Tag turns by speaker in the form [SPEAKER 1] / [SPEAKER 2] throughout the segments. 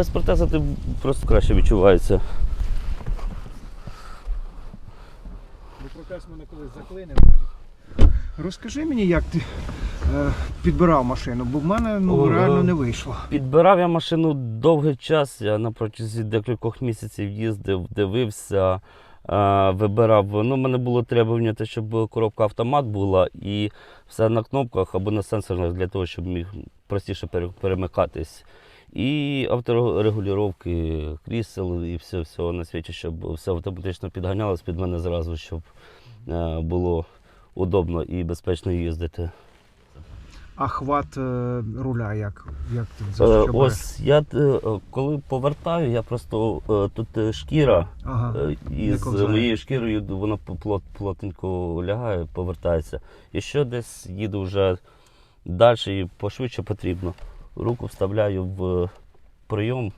[SPEAKER 1] Без протеза ти просто краще відчувається.
[SPEAKER 2] Бо протез мене колись заклинив навіть. Розкажи мені, як ти е, підбирав машину, бо в мене ну,
[SPEAKER 1] О,
[SPEAKER 2] реально не вийшло.
[SPEAKER 1] Підбирав я машину довгий час. Я на протязі декількох місяців їздив, дивився, е, вибирав. Ну, мене було требування, те, щоб коробка автомат була і все на кнопках або на сенсорах для того, щоб міг простіше перемикатись. І авторегулювання крісел і все, всього на світі, щоб все автоматично підганялось під мене зразу, щоб е, було удобно і безпечно їздити.
[SPEAKER 2] А хват е, руля, як, як ти
[SPEAKER 1] Е,
[SPEAKER 2] за що береш?
[SPEAKER 1] Ось я коли повертаю, я просто тут шкіра,
[SPEAKER 2] Ага.
[SPEAKER 1] і з моєю шкірою вона плот, плотненько лягає, повертається. І що десь їду вже далі і пошвидше потрібно. Руку вставляю в прийом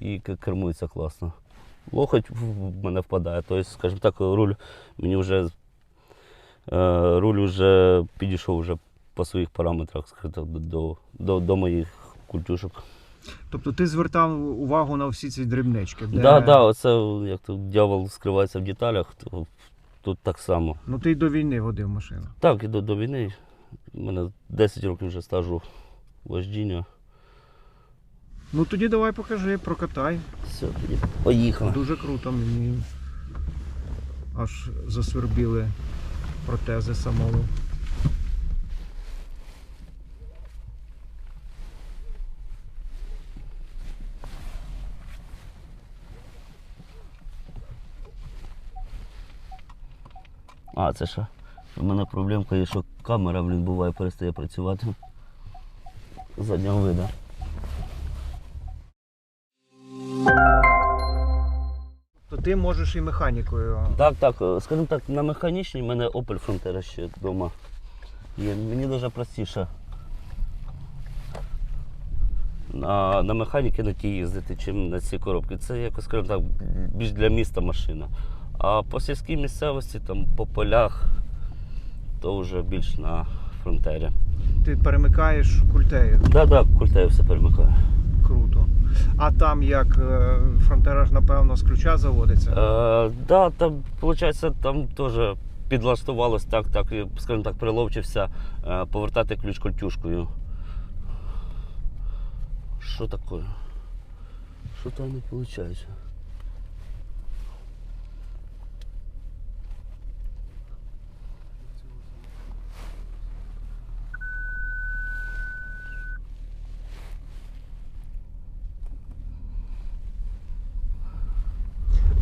[SPEAKER 1] і кермується класно. Лохоть в мене впадає. Тобто, скажімо так, руль мені вже е, руль вже підійшов вже по своїх параметрах скажімо до, до, до моїх культюшок.
[SPEAKER 2] Тобто ти звертав увагу на всі ці дрібнички. Де...
[SPEAKER 1] Да, да, оце як тут дьявол скривається в деталях, то тут так само.
[SPEAKER 2] Ну ти й до війни водив машину.
[SPEAKER 1] Так, і до, до війни. У мене 10 років вже стажу вождіння.
[SPEAKER 2] Ну тоді давай покажи, прокатай.
[SPEAKER 1] Все, тоді поїхали.
[SPEAKER 2] Дуже круто мені аж засвербіли протези самого.
[SPEAKER 1] А, це що? У мене проблемка є, що камера, блін, буває, перестає працювати. Заднього вида.
[SPEAKER 2] Ти можеш і механікою.
[SPEAKER 1] Так, так, е, скажімо так, на механічній в мене Opel Frontera ще вдома. Є. Мені дуже простіше. На, на механіки на ті їздити, чим на ці коробки. Це якось, скажімо так, більш для міста машина. А по сільській місцевості, там, по полях, то вже більш на фронтері.
[SPEAKER 2] Ти перемикаєш культею.
[SPEAKER 1] Так, так, культею все перемикаю.
[SPEAKER 2] Круто. А там як е, фронтера напевно, з ключа заводиться.
[SPEAKER 1] Е, да, там, виходить, там теж підлаштувалось так, так, скажімо так, приловчився е, повертати ключ кольтюшкою. Що таке? Що там не виходить?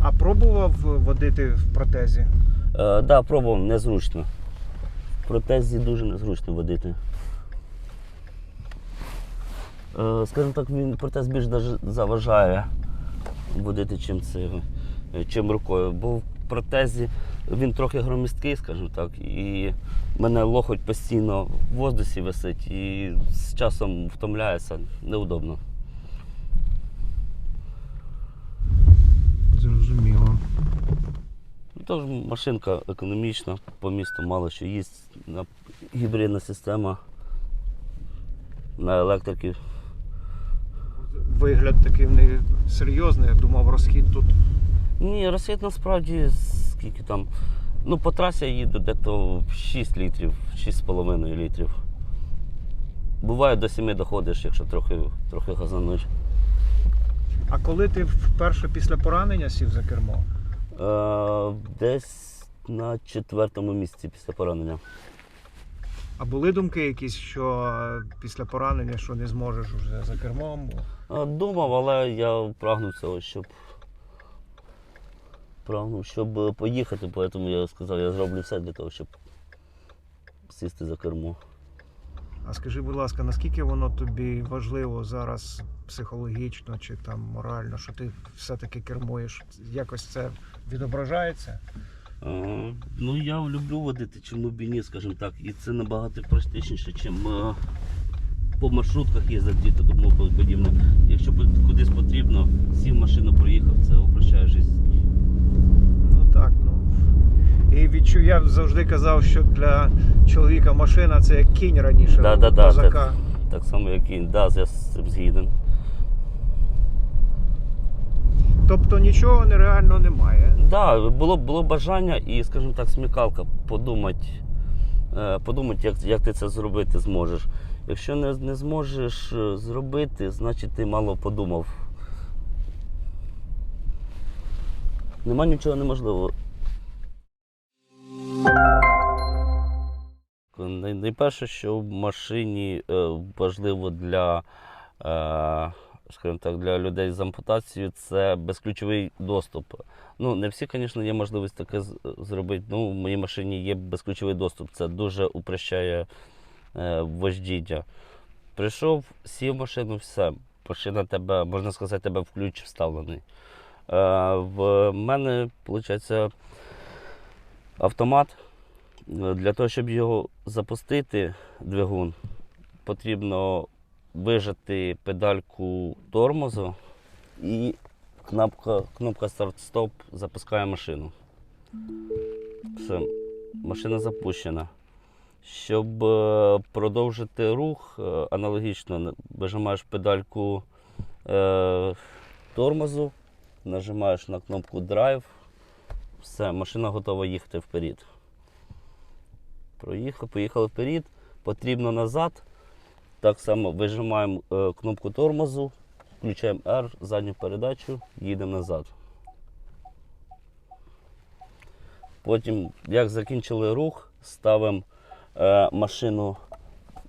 [SPEAKER 2] А пробував водити в протезі?
[SPEAKER 1] Так, да, пробував, незручно. В протезі дуже незручно водити. Е, скажімо так, він протез більш заважає водити, чим це, е, чим рукою. Бо в протезі він трохи громісткий, скажімо так, і мене лохоть постійно в воздусі висить і з часом втомляється, неудобно.
[SPEAKER 2] Зрозуміло.
[SPEAKER 1] Ну, Тож машинка економічна, по місту мало що їсть. Гібридна система на електрики.
[SPEAKER 2] Вигляд такий в неї серйозний, я думав, розхід тут.
[SPEAKER 1] Ні, розхід насправді скільки там. Ну, по трасі я їду дето 6 літрів, 6,5 літрів. Буває до 7 доходиш, якщо трохи, трохи газануть.
[SPEAKER 2] А коли ти вперше після поранення сів за кермо?
[SPEAKER 1] Е, десь на четвертому місці після поранення.
[SPEAKER 2] А були думки якісь, що після поранення що не зможеш вже за кермом?
[SPEAKER 1] Е, Думав, але я прагнув цього, щоб. Прагнув, щоб поїхати, тому я сказав, я зроблю все для того, щоб сісти за кермо.
[SPEAKER 2] А скажи, будь ласка, наскільки воно тобі важливо зараз психологічно чи там морально, що ти все-таки кермуєш? Якось це відображається?
[SPEAKER 1] Е, ну, я люблю водити чимобільні, скажімо так, і це набагато практичніше, ніж е, по маршрутках їздити тому подібне. Якщо кудись потрібно, сів машину, проїхав, це упрощає життя.
[SPEAKER 2] Ну так, ну. І відчув, я завжди казав, що для чоловіка машина це як кінь раніше.
[SPEAKER 1] Да, да, да,
[SPEAKER 2] козака.
[SPEAKER 1] Так само, як і да, я з цим згіден.
[SPEAKER 2] Тобто нічого нереального немає.
[SPEAKER 1] Да, було, було бажання і, скажімо так, смікалка подумати, е, подумати як, як ти це зробити зможеш. Якщо не, не зможеш е, зробити, значить ти мало подумав. Нема нічого неможливого. Най- Найперше, що в машині е, важливо для, е, скажімо так, для людей з ампутацією, це безключовий доступ. Ну, не всі, звісно, є можливість таке зробити. Ну, в моїй машині є безключовий доступ. Це дуже упрощає е, вождіння. Прийшов, сів в машину, все. Машина тебе, можна сказати, тебе в ключ вставлений. В мене, виходить, автомат. Е, Для того, щоб його запустити, двигун, потрібно вижати педальку тормозу і кнопка, кнопка старт-стоп запускає машину. Все, машина запущена. Щоб е, продовжити рух, е, аналогічно на- вижимаєш педальку е, тормозу, нажимаєш на кнопку драйв, все, машина готова їхати вперед. Проїхав, поїхали вперед, потрібно назад. Так само вижимаємо е, кнопку тормозу, включаємо R, задню передачу, їдемо назад. Потім, як закінчили рух, ставимо е, машину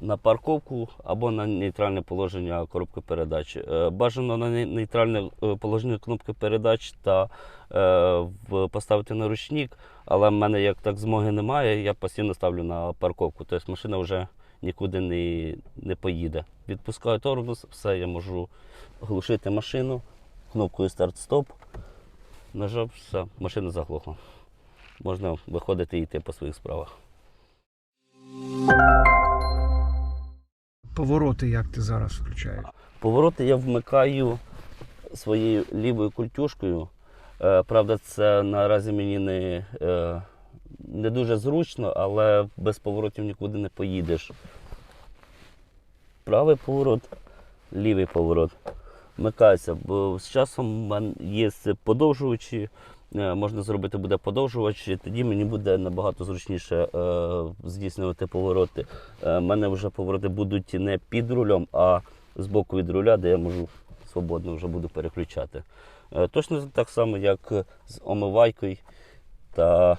[SPEAKER 1] на парковку або на нейтральне положення коробки передач. Е, бажано на нейтральне е, положення кнопки передач та е, поставити на ручник, але в мене як так змоги немає, я постійно ставлю на парковку. Тобто машина вже нікуди не, не поїде. Відпускаю тормоз, все, я можу глушити машину кнопкою старт-стоп. Нажав, все, машина заглохла. Можна виходити і йти по своїх справах.
[SPEAKER 2] Повороти, як ти зараз включаєш?
[SPEAKER 1] Повороти я вмикаю своєю лівою культюшкою. Е, Правда, це наразі мені не, е, не дуже зручно, але без поворотів нікуди не поїдеш. Правий поворот, лівий поворот. Вмикається, бо з часом є подовжувачі, можна зробити буде подовжувач, і тоді мені буде набагато зручніше е, здійснювати повороти. У мене вже повороти будуть не під рулем, а з боку від руля, де я можу свободно вже буду переключати. Е, Точно так само, як з омивайкою та,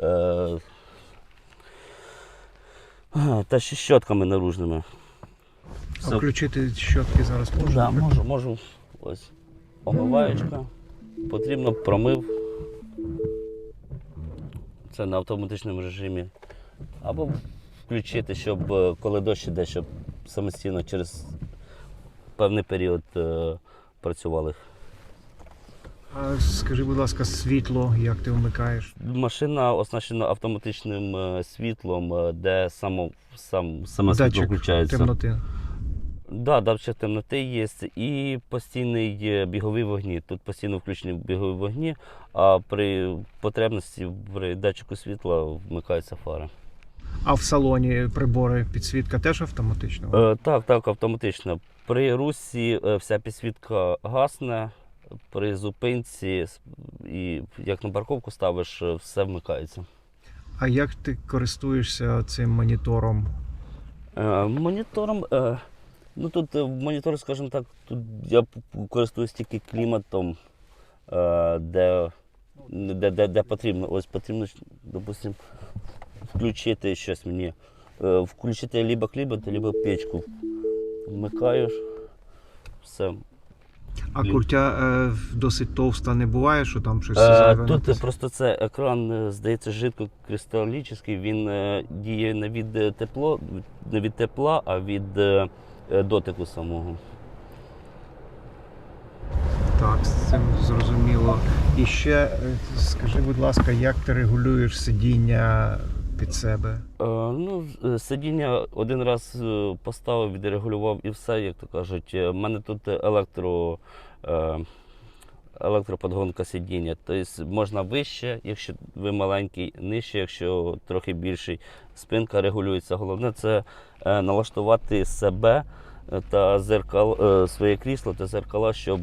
[SPEAKER 1] е, та ще щотками наружними.
[SPEAKER 2] А включити щотки зараз можна?
[SPEAKER 1] Да, можу, можу. Ось. Омиваєчка. Потрібно промив. Це на автоматичному режимі. Або включити, щоб е, коли дощ іде, щоб самостійно через певний період е, працювали.
[SPEAKER 2] А скажи, будь ласка, світло, як ти вмикаєш?
[SPEAKER 1] Машина оснащена автоматичним е, світлом, е, де само, сам, саме світло
[SPEAKER 2] Датчик
[SPEAKER 1] включається.
[SPEAKER 2] темноти.
[SPEAKER 1] Да, датчик темноти є і постійний є бігові вогні. Тут постійно включені бігові вогні, а при потребності при датчику світла вмикаються фари.
[SPEAKER 2] А в салоні прибори підсвітка теж автоматично?
[SPEAKER 1] Е, так, так, автоматично. При русі е, вся підсвітка гасне, при зупинці і як на парковку ставиш, е, все вмикається.
[SPEAKER 2] А як ти користуєшся цим монітором?
[SPEAKER 1] Е, Монітором. е, Ну тут е, монітор, скажімо так, тут я користуюсь тільки кліматом, е, де, де, де, де потрібно. Ось потрібно, допустим, включити щось мені. Е, Включити либо клімат, либо печку. Вмикаєш. Все.
[SPEAKER 2] А куртя е, досить товста не буває, що там щось зайве
[SPEAKER 1] Тут просто це екран, здається, жидкокристалічний, він е, діє не від тепло, не від тепла, а від дотику самого.
[SPEAKER 2] Так, з цим зрозуміло. І ще е, скажи, будь ласка, як ти регулюєш сидіння під себе?
[SPEAKER 1] Е, ну, е, сидіння один раз е, поставив, відрегулював і все, як то кажуть. У мене тут електро, е, електроподгонка сидіння. Тобто можна вище, якщо ви маленький, нижче, якщо трохи більший. Спинка регулюється. Головне це е, налаштувати себе е, та зеркал, е, своє крісло та зеркала, щоб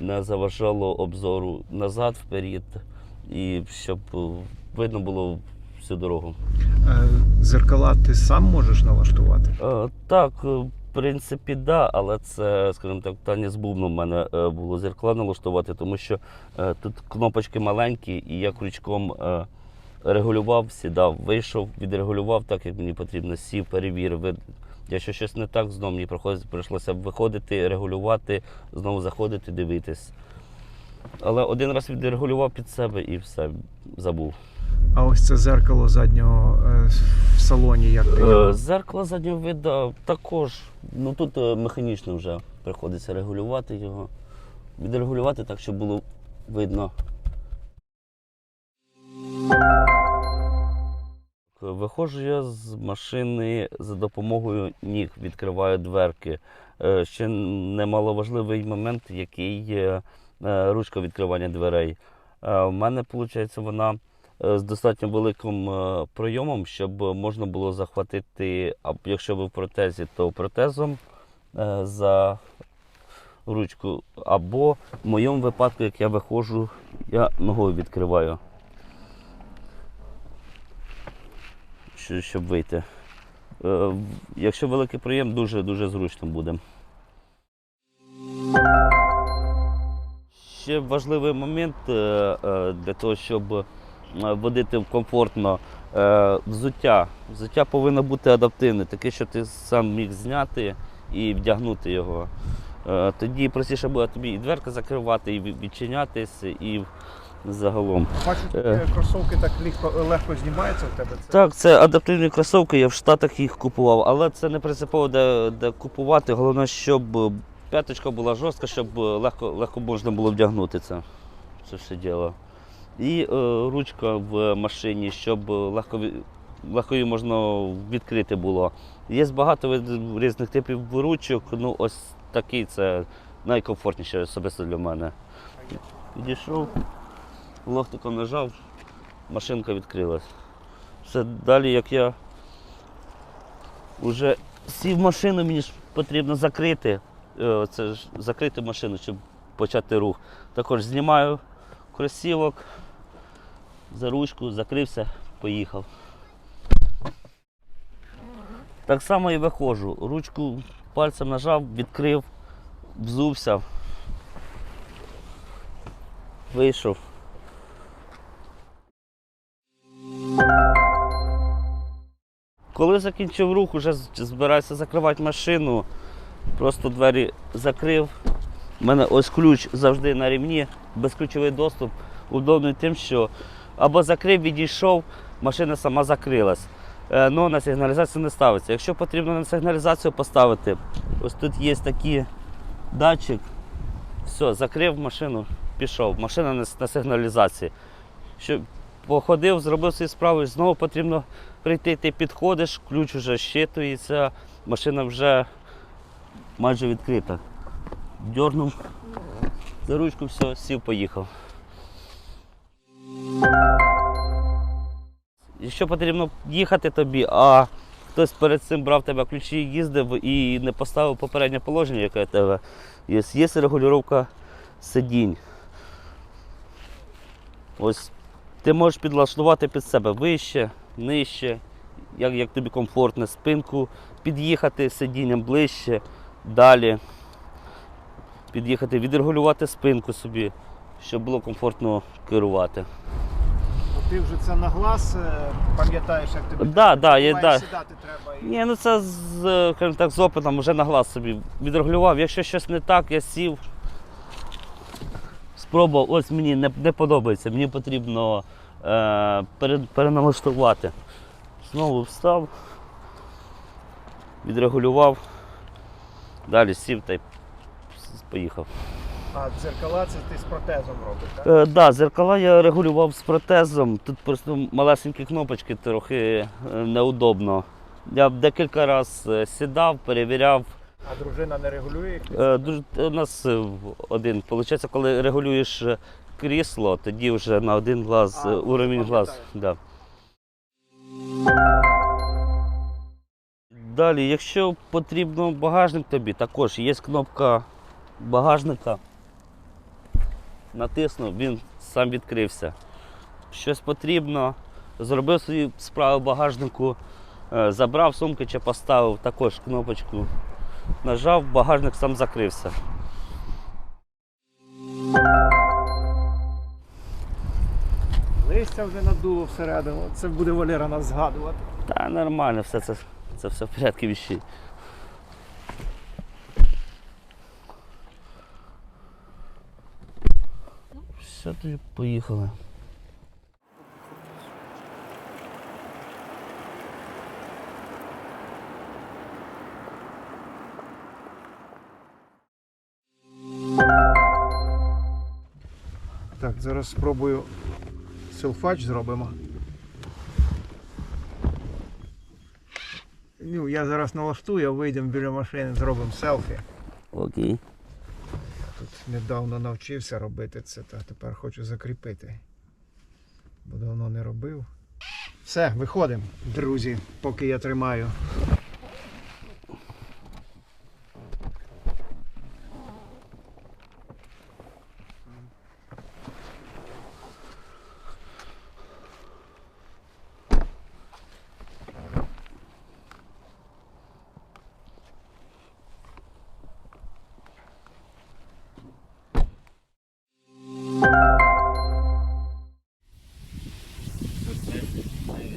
[SPEAKER 1] не заважало обзору назад, вперед, і щоб видно було всю дорогу.
[SPEAKER 2] Зеркала ти сам можеш налаштувати?
[SPEAKER 1] Так, принципі, да, але це, скажімо так, питання з бубном в мене е, було зеркала налаштувати, тому що е, тут кнопочки маленькі, і я крючком е, регулював, сідав, вийшов, відрегулював так, як мені потрібно, сів, перевірив. Якщо щось не так, знову мені прийшлося виходити, регулювати, знову заходити, дивитись. Але один раз відрегулював під себе і все, забув.
[SPEAKER 2] А ось це зеркало заднього е, в салоні, як ти?
[SPEAKER 1] Е, Зеркало заднього виду також. Ну тут е, механічно вже приходиться регулювати його. Відрегулювати так, щоб було видно. Виходжу я з машини за допомогою ніг, відкриваю дверки. Ще немаловажливий момент, який є ручка відкривання дверей. У мене, виходить, вона з достатньо великим е, пройомом, щоб можна було захватити, а якщо ви в протезі, то протезом е, за ручку. Або в моєму випадку, як я виходжу, я ногою відкриваю. Щоб вийти. Е, Якщо великий проєм, дуже-дуже зручно буде. Ще важливий момент е, е, для того, щоб е, водити комфортно. Е, Взуття. Взуття повинно бути адаптивне, таке, що ти сам міг зняти і вдягнути його. Е, Тоді простіше буде тобі і дверка закривати, і ві- відчинятись, і загалом.
[SPEAKER 2] Бачу,
[SPEAKER 1] е,
[SPEAKER 2] кросовки так легко, легко знімаються в тебе. Це
[SPEAKER 1] Так, це адаптивні кросовки, я в Штатах їх купував, але це не принципово де, де купувати. Головне, щоб е, п'яточка була жорстка, щоб е, легко, легко можна було вдягнути це, це все діло. І е, ручка в машині, щоб легко, легко можна відкрити було. Є багато різних типів ручок, ну ось такий це найкомфортніше особисто для мене. Підійшов, лохтиком нажав, машинка відкрилась. Все далі, як я вже сів машину, мені ж потрібно закрити. е, Це ж закрити машину, щоб почати рух. Також знімаю кросівок, за ручку, закрився, поїхав. Так само і виходжу. Ручку пальцем нажав, відкрив, взувся, вийшов. Коли закінчив рух, вже збираюся закривати машину, просто двері закрив. У мене ось ключ завжди на рівні, безключовий доступ. Удобний тим, що або закрив, відійшов, машина сама закрилась. Е, Ну, на сигналізацію не ставиться. Якщо потрібно на сигналізацію поставити, ось тут є такий датчик. Все, закрив машину, пішов. Машина на, сигналізації. Що походив, зробив свої справи, знову потрібно прийти, ти підходиш, ключ вже щитується, машина вже майже відкрита. Дьорнув за ручку, все, сів, поїхав. Якщо потрібно їхати тобі, а хтось перед цим брав тебе ключі, їздив і не поставив попереднє положення, яке в тебе є, є регулювання сидінь. Ось ти можеш підлаштувати під себе вище, нижче, як, як тобі комфортно, спинку, під'їхати сидінням ближче, далі. Під'їхати, відрегулювати спинку собі, щоб було комфортно керувати.
[SPEAKER 2] ти вже це на глаз е, пам'ятаєш, як тобі
[SPEAKER 1] Да, да,
[SPEAKER 2] буває,
[SPEAKER 1] да.
[SPEAKER 2] сідати треба. І...
[SPEAKER 1] Ні, ну це з, е, так, з опитом вже на глаз собі відрегулював. Якщо щось не так, я сів, спробував, ось мені не, не подобається, мені потрібно е, пере, переналаштувати. Знову встав, відрегулював, далі сів та й поїхав.
[SPEAKER 2] А дзеркала це ти з протезом робиш, так?
[SPEAKER 1] Так, е, да, зеркала я регулював з протезом. Тут просто малесенькі кнопочки трохи е, неудобно. Я декілька разів сідав, перевіряв.
[SPEAKER 2] А дружина не регулює їх?
[SPEAKER 1] Е, Дуже, у нас е, в- один. Получається, коли регулюєш е, крісло, тоді вже на один глаз,
[SPEAKER 2] А,
[SPEAKER 1] е, уровень глаз. Да. Далі, якщо потрібно багажник тобі, також є кнопка багажника. Натиснув, він сам відкрився. Щось потрібно, зробив свої справи в багажнику, е, забрав сумки чи поставив також кнопочку. Нажав, багажник сам закрився.
[SPEAKER 2] Листя вже надуло всередину. Це буде Валера нас згадувати.
[SPEAKER 1] Та нормально, все це, це все в порядку вещей. Все, тоді поїхали.
[SPEAKER 2] Так, зараз спробую селфач зробимо. Ну, я зараз налаштую, вийдемо біля машини, зробимо селфі.
[SPEAKER 1] Окей.
[SPEAKER 2] Недавно навчився робити це, та тепер хочу закріпити. Бо давно не робив. Все, виходимо, друзі, поки я тримаю. はい。